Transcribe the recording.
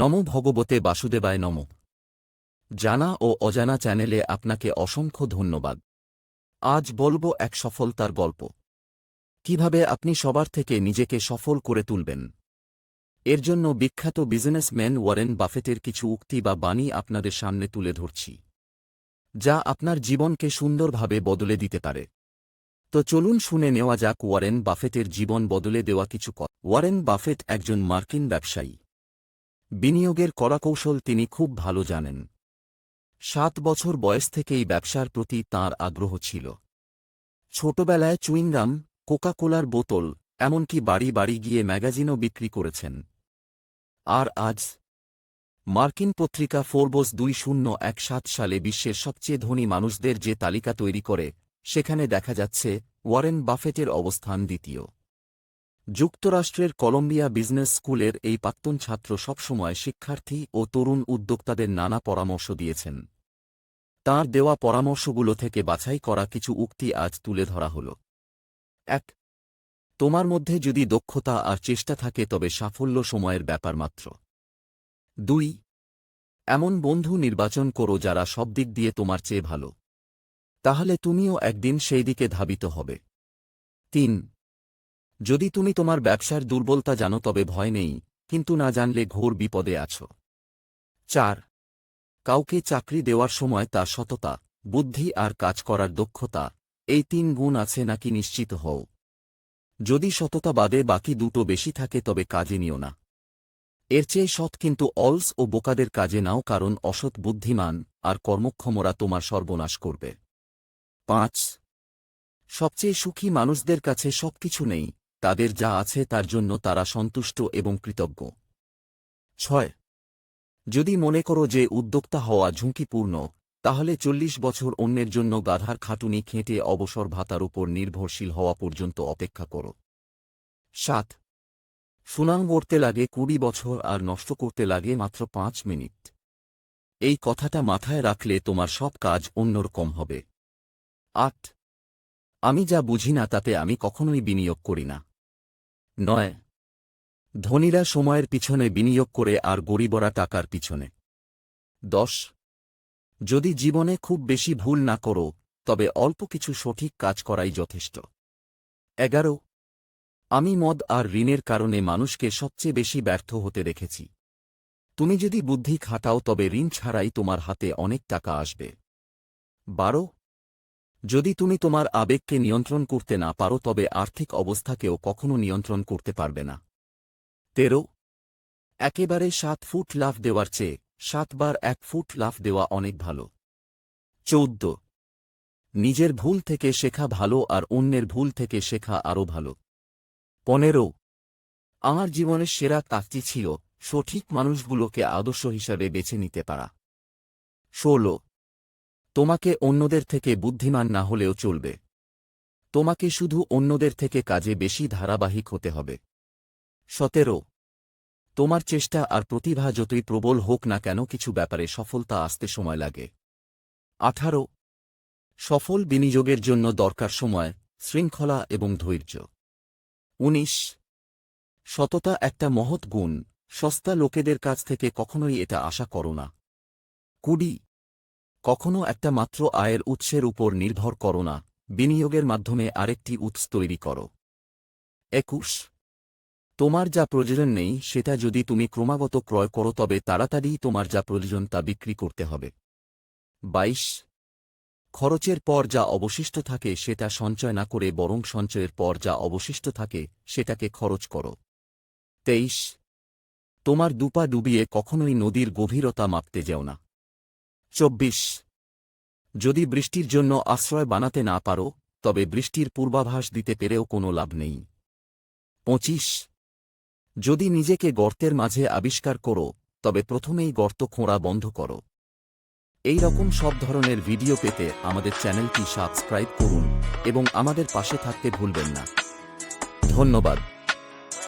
নম ভগবতে বাসুদেবায় নম। জানা ও অজানা চ্যানেলে আপনাকে অসংখ্য ধন্যবাদ। আজ বলব এক সফলতার গল্প। কীভাবে আপনি সবার থেকে নিজেকে সফল করে তুলবেন? এর জন্য বিখ্যাত বিজনেসম্যান ওয়ারেন বাফেটের কিছু উক্তি বা বাণী আপনাদের সামনে তুলে ধরছি, যা আপনার জীবনকে সুন্দরভাবে বদলে দিতে পারে। তো চলুন শুনে নেওয়া যাক ওয়ারেন বাফেটের জীবন বদলে দেওয়া কিছু কথা ওয়ারেন বাফেট একজন মার্কিন ব্যবসায়ী। বিনিয়োগের কলাকৌশল তিনি খুব ভালো জানেন। সাত বছর বয়স থেকেই ব্যবসার প্রতি তাঁর আগ্রহ ছিল। ছোটবেলায় চুইংগাম, কোকাকোলার বোতল, এমনকি বাড়ি বাড়ি গিয়ে ম্যাগাজিনও বিক্রি করেছেন। আর আজ, মার্কিন পত্রিকা ফোরবোস দুই শূন্য এক সাত সালে বিশ্বের সবচেয়ে ধনী মানুষদের যে তালিকা তৈরি করে, সেখানে দেখা যাচ্ছে ওয়ারেন বাফেটের অবস্থান দ্বিতীয়। যুক্তরাষ্ট্রের কলম্বিয়া বিজনেস স্কুলের এই প্রাক্তন ছাত্র সবসময় শিক্ষার্থী ও তরুণ উদ্যোক্তাদের নানা পরামর্শ দিয়েছেন। তাঁর দেওয়া পরামর্শগুলো থেকে বাছাই করা কিছু উক্তি আজ তুলে ধরা হল। এক, তোমার মধ্যে যদি দক্ষতা আর চেষ্টা থাকে তবে সাফল্য সময়ের ব্যাপার মাত্র। দুই, এমন বন্ধু নির্বাচন করো যারা সব দিক দিয়ে তোমার চেয়ে ভালো। তাহলে তুমিও একদিন সেই দিকে ধাবিত হবে। তিন যদি তুমি তোমার ব্যবসার দুর্বলতা জানো তবে ভয় নেই, কিন্তু না জানলে ঘোর বিপদে আছো। চার, কাউকে চাকরি দেওয়ার সময় তার সততা, বুদ্ধি আর কাজ করার দক্ষতা, এই তিন গুণ আছে নাকি নিশ্চিত হও। যদি সততা বাদে বাকি দুটো বেশি থাকে তবে কাজে নিও না। এর চেয়ে সৎ কিন্তু অলস ও বোকাদের কাজে নাও কারণ অসৎ বুদ্ধিমান আর কর্মক্ষমরা তোমার সর্বনাশ করবে। পাঁচ, সবচেয়ে সুখী মানুষদের কাছে সবকিছু নেই তাদের যা আছে তার জন্য তারা সন্তুষ্ট এবং কৃতজ্ঞ। ছয়। যদি মনে করো যে উদ্যোক্তা হওয়া ঝুঁকিপূর্ণ, তাহলে চল্লিশ বছর অন্যের জন্য গাধার খাটুনি খেঁটে অবসর ভাতার উপর নির্ভরশীল হওয়া পর্যন্ত অপেক্ষা করো। সাত। সুনাম গড়তে লাগে কুড়ি বছর আর নষ্ট করতে লাগে মাত্র পাঁচ মিনিট। এই কথাটা মাথায় রাখলে তোমার সব কাজ অন্যরকম হবে। আট। আমি যা বুঝি না তাতে আমি কখনোই বিনিয়োগ করি না। নয়। ধনীরা সময়ের পিছনে বিনিয়োগ করে আর গরিবরা টাকার পিছনে। দশ। যদি জীবনে খুব বেশি ভুল না করো, তবে অল্প কিছু সঠিক কাজ করাই যথেষ্ট। এগারো। আমি মদ আর ঋণের কারণে মানুষকে সবচেয়ে বেশি ব্যর্থ হতে দেখেছি। তুমি যদি বুদ্ধি খাটাও, তবে ঋণ ছাড়াই তোমার হাতে অনেক টাকা আসবে। বারো। যদি তুমি তোমার আবেগকে নিয়ন্ত্রণ করতে না পারো, তবে আর্থিক অবস্থাকেও কখনো নিয়ন্ত্রণ করতে পারবে না। তেরো। একেবারে সাত ফুট লাফ দেওয়ার চেয়ে সাতবার এক ফুট লাফ দেওয়া অনেক ভালো। চৌদ্দ। নিজের ভুল থেকে শেখা ভালো আর অন্যের ভুল থেকে শেখা আরও ভালো। পনেরো। আমার জীবনের সেরা কাজটি ছিল সঠিক মানুষগুলোকে আদর্শ হিসাবে বেছে নিতে পারা। ষোলো। তোমাকে অন্যদের থেকে বুদ্ধিমান না হলেও চলবে। তোমাকে শুধু অন্যদের থেকে কাজে বেশি ধারাবাহিক হতে হবে। সতেরো। তোমার চেষ্টা আর প্রতিভা যতই প্রবল হোক না কেন কিছু ব্যাপারে সফলতা আসতে সময় লাগে। আঠারো। সফল বিনিয়োগের জন্য দরকার সময়, শৃঙ্খলা এবং ধৈর্য। উনিশ। সততা একটা মহৎ গুণ, সস্তা লোকেদের কাছ থেকে কখনোই এটা আশা করো না। কুড়ি। কখনো একটা মাত্র আয়ের উৎসের উপর নির্ভর করো না, বিনিয়োগের মাধ্যমে আরেকটি উৎস তৈরি করো। একুশ। তোমার যা প্রয়োজন নেই, সেটা যদি তুমি ক্রমাগত ক্রয় করো, তবে তাড়াতাড়ি তোমার যা প্রয়োজন তা বিক্রি করতে হবে। বাইশ। খরচের পর যা অবশিষ্ট থাকে, সেটা সঞ্চয় না করে বরং সঞ্চয়ের পর যা অবশিষ্ট থাকে, সেটাকে খরচ করো। তেইশ। তোমার দুপা ডুবিয়ে কখনোই নদীর গভীরতা মাপতে যেও না। চব্বিশ। যদি বৃষ্টির জন্য আশ্রয় বানাতে না পারো, তবে বৃষ্টির পূর্বাভাস দিতে পেরেও কোনো লাভ নেই। পঁচিশ। যদি নিজেকে গর্তের মাঝে আবিষ্কার করো, তবে প্রথমেই গর্ত খোঁড়া বন্ধ করো। এই রকম সব ধরনের ভিডিও পেতে আমাদের চ্যানেলটি সাবস্ক্রাইব করুন এবং আমাদের পাশে থাকতে ভুলবেন না। ধন্যবাদ।